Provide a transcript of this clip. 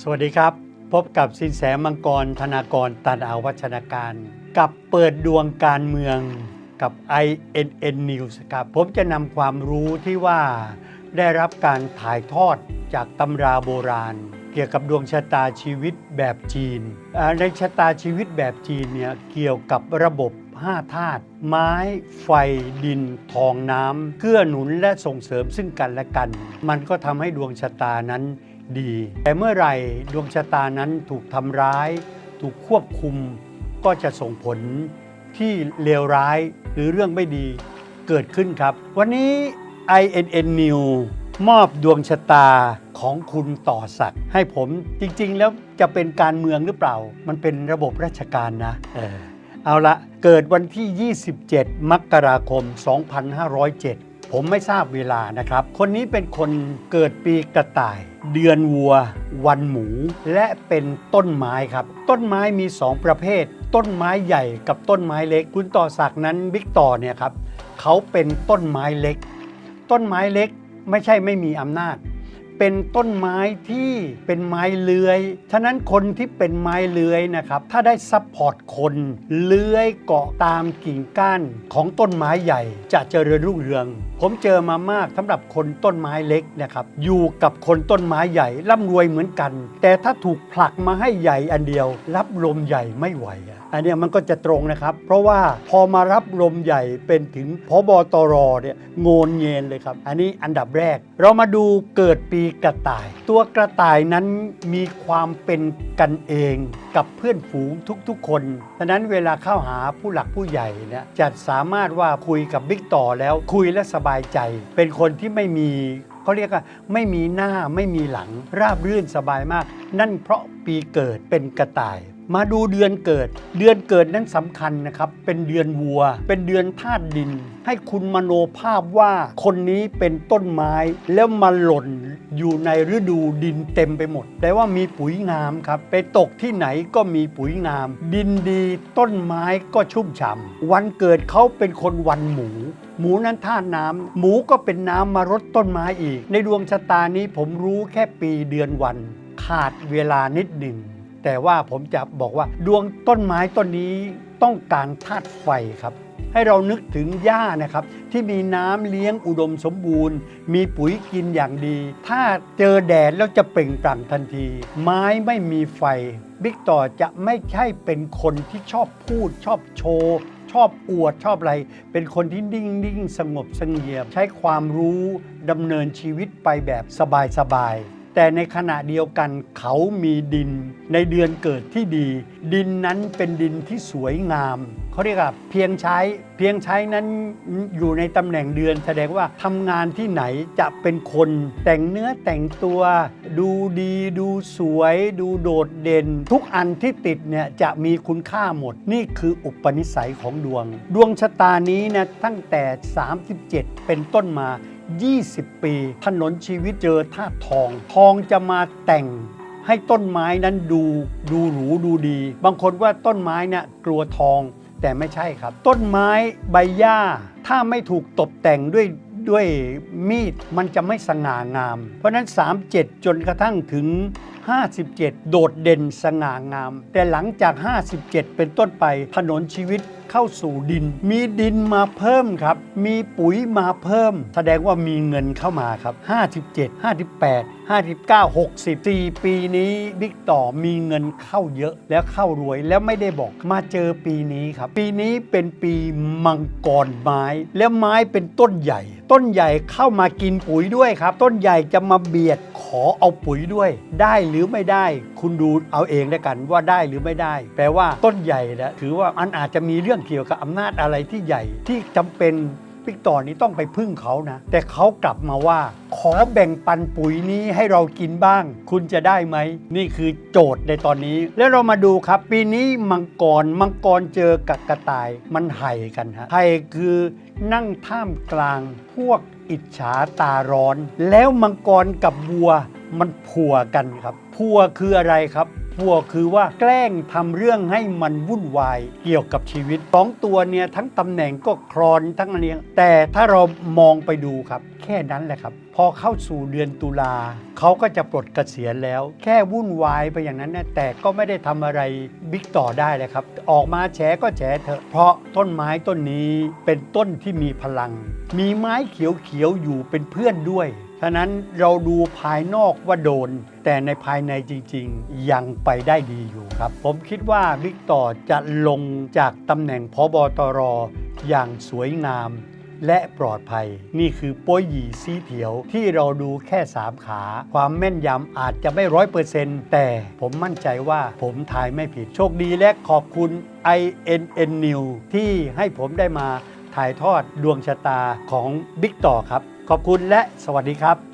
สวัสดีครับ พบกับสินแสมังกรธนากรตันอาวัชนาการ กับเปิดดวงการเมืองกับ INN News ครับผมจะนำความรู้ที่ว่าได้รับการถ่ายทอดจากตำราโบราณ เกี่ยวกับดวงชะตาชีวิตแบบจีน ในชะตาชีวิตแบบจีนเนี่ยเกี่ยวกับระบบ5ธาตุไม้ ไฟ ดิน ทองน้ำเกื้อหนุนและส่งเสริมซึ่งกันและกัน มันก็ทำให้ดวงชะตานั้น ดี แต่เมื่อไหร่ดวงชะตานั้นถูกทำร้าย ถูกควบคุม ก็จะส่งผลที่เลวร้ายหรือเรื่องไม่ดีเกิดขึ้นครับ วันนี้ INN New มอบดวงชะตาของคุณต่อศักดิ์ให้ผมจริงๆ แล้วจะเป็นการเมืองหรือเปล่า มันเป็นระบบราชการนะเออเอาละเกิดวันที่ 27 มกราคม 2507 ผมไม่ทราบเวลานะครับ คนนี้เป็นคนเกิดปีกระต่าย เดือนวัว วันหมู และเป็นต้นไม้ครับ ต้นไม้มี 2 ประเภท ต้นไม้ใหญ่กับต้นไม้เล็ก คุณต่อศักดิ์นั้นบิ๊กต่อเนี่ยครับเขาเป็นต้นไม้เล็ก ต้นไม้เล็กไม่ใช่ไม่มีอำนาจ เป็นต้นไม้ที่เป็นไม้เลื้อย ฉะนั้นคนที่เป็นไม้เลื้อยนะครับ ถ้าได้ซัพพอร์ตคนเลื้อยเกาะตามกิ่งก้านของต้นไม้ใหญ่ จะเจริญรุ่งเรือง ผมเจอมามากสำหรับคนต้นไม้เล็กนะครับ อยู่กับคนต้นไม้ใหญ่ร่ำรวยเหมือนกัน แต่ถ้าถูกผลักมาให้ใหญ่อันเดียว รับลมใหญ่ไม่ไหวอะ อันนี้มันก็จะตรงนะครับ เพราะว่าพอมารับลมใหญ่เป็นถึงพบตรเนี่ยโงนเงียนเลยครับ อันนี้อันดับแรก เรามาดูเกิดปีกระต่าย ตัวกระต่ายนั้นมีความเป็นกันเองกับเพื่อนฝูงทุกๆ คนฉะนั้นเวลาเข้าหาผู้หลักผู้ใหญ่เนี่ยจะสามารถว่าคุยกับบิ๊กต่อแล้วคุยและสบายใจ เป็นคนที่ไม่มีเขาเรียกว่าไม่มีหน้าไม่มีหลังราบรื่นสบายมาก นั่นเพราะปีเกิดเป็นกระต่าย มาดูเดือนเกิด เดือนเกิดนั้นสำคัญนะครับ เป็นเดือนวัว เป็นเดือนธาตุดิน ให้คุณมโนภาพว่าคนนี้เป็นต้นไม้ แล้วมาหล่นอยู่ในฤดูดินเต็มไปหมดแปลว่ามีปุ๋ยงามครับ ไปตกที่ไหนก็มีปุ๋ยงาม ดินดีต้นไม้ก็ชุ่มฉ่ำวันเกิดเขาเป็นคนวันหมู หมูนั้นธาตุน้ำหมูก็เป็นน้ำมารดต้นไม้อีก ในดวงชะตานี้ผมรู้แค่ปีเดือนวัน ขาดเวลานิดหนึ่ง แต่ว่าผมจะบอกว่าดวงต้นไม้ต้นนี้ต้องการธาตุไฟครับ ให้เรานึกถึงหญ้านะครับ ที่มีน้ำเลี้ยงอุดมสมบูรณ์ มีปุ๋ยกินอย่างดี ถ้าเจอแดดแล้วจะเปล่งปลั่งทันที ไม้ไม่มีไฟ บิ๊กต่อจะไม่ใช่เป็นคนที่ชอบพูดชอบโชว์ชอบอวดชอบอะไร เป็นคนที่นิ่งนิ่งสงบเสงี่ยม ใช้ความรู้ดำเนินชีวิตไปแบบสบายๆ แต่ในขณะเดียวกันเขามีดินในเดือนเกิดที่ดี ดินนั้นเป็นดินที่สวยงาม เขาเรียกว่าเพียงใช้ เพียงใช้นั้นอยู่ในตำแหน่งเดือน แสดงว่าทำงานที่ไหนจะเป็นคนแต่งเนื้อแต่งตัว ดูดีดูสวย ดูโดดเด่น ทุกอันที่ติดเนี่ยจะมีคุณค่าหมด นี่คืออุปนิสัยของดวง ดวงชะตานี้นะตั้งแต่ 37 เป็นต้นมา 20 ปี ถนนชีวิตเจอธาตุทอง ทองจะมาแต่งให้ต้นไม้นั้นดูดูหรูดูดี บางคนว่าต้นไม้เนี่ยกลัวทองแต่ไม่ใช่ครับ ต้นไม้ใบหญ้า ถ้าไม่ถูกตกแต่งด้วยด้วยมีดมันจะไม่สง่างาม เพราะนั้น 37 จนกระทั่งถึง 57 โดดเด่นสง่างาม แต่หลังจาก 57 เป็นต้นไปถนนชีวิต เข้าสู่ดิน มีดินมาเพิ่มครับ มีปุ๋ยมาเพิ่ม แสดงว่ามีเงินเข้ามาครับ 57 58 59 60 4 ปีนี้บิ๊กต่อมีเงินเข้าเยอะแล้วเข้ารวยแล้วไม่ได้บอกมาเจอปีนี้ครับ ปีนี้เป็นปีมังกรไม้ แล้วไม้เป็นต้นใหญ่ ต้นใหญ่เข้ามากินปุ๋ยด้วยครับ ต้นใหญ่จะมาเบียดขอเอาปุ๋ยด้วย ได้หรือไม่ได้ คุณดูเอาเองแล้วกันว่าได้หรือไม่ได้ แปลว่าต้นใหญ่นะถือว่ามันอาจจะมีเรื่องเกี่ยวกับอำนาจอะไรที่ใหญ่ที่จำเป็นพิกต่อนี้ต้องไปพึ่งเขานะ แต่เขากลับมาว่า ขอแบ่งปันปุ๋ยนี้ให้เรากินบ้าง คุณจะได้ไหม นี่คือโจทย์ในตอนนี้ แล้วเรามาดูครับ ปีนี้มังกรมังกรเจอกับกระต่ายมันไห่กันฮะไห่คือนั่งท่ามกลางพวกอิจฉาตาร้อน แล้วมังกรกับวัวมันพัวกันครับพัวคืออะไรครับ พัวคือว่าแกล้งทำเรื่องให้มันวุ่นวายเกี่ยวกับชีวิตสองตัวเนี่ยทั้งตำแหน่งก็ครอนทั้งอันเนี้ยแต่ถ้าเรามองไปดูครับ แค่นั้นแหละครับพอเข้าสู่เดือนตุลาเขาก็จะปลดเกษียณแล้ว แค่วุ่นวายไปอย่างนั้นนะแต่ก็ไม่ได้ทำอะไรบิ๊กต่อได้เลยครับ ออกมาแฉก็แฉเถอะ เพราะต้นไม้ต้นนี้เป็นต้นที่มีพลัง มีไม้เขียวๆอยู่เป็นเพื่อนด้วยฉะนั้นเราดูภายนอกว่าโดน แต่ในภายในจริงๆ ยังไปได้ดีอยู่ครับ ผมคิดว่าบิ๊กต่อจะลงจากตำแหน่งพบตรอย่างสวยงาม และปลอดภัย นี่คือป้ยหยีสีเขียวที่เราดูแค่ 3 ขา ความแม่นยำอาจจะไม่ร้อยเปอร์เซ็นต์แต่ผมมั่นใจว่าผมทายไม่ผิดโชคดีและขอบคุณ INN New ที่ให้ผมได้มาถ่ายทอดดวงชะตาของบิ๊กต่อครับ ขอบคุณและสวัสดีครับ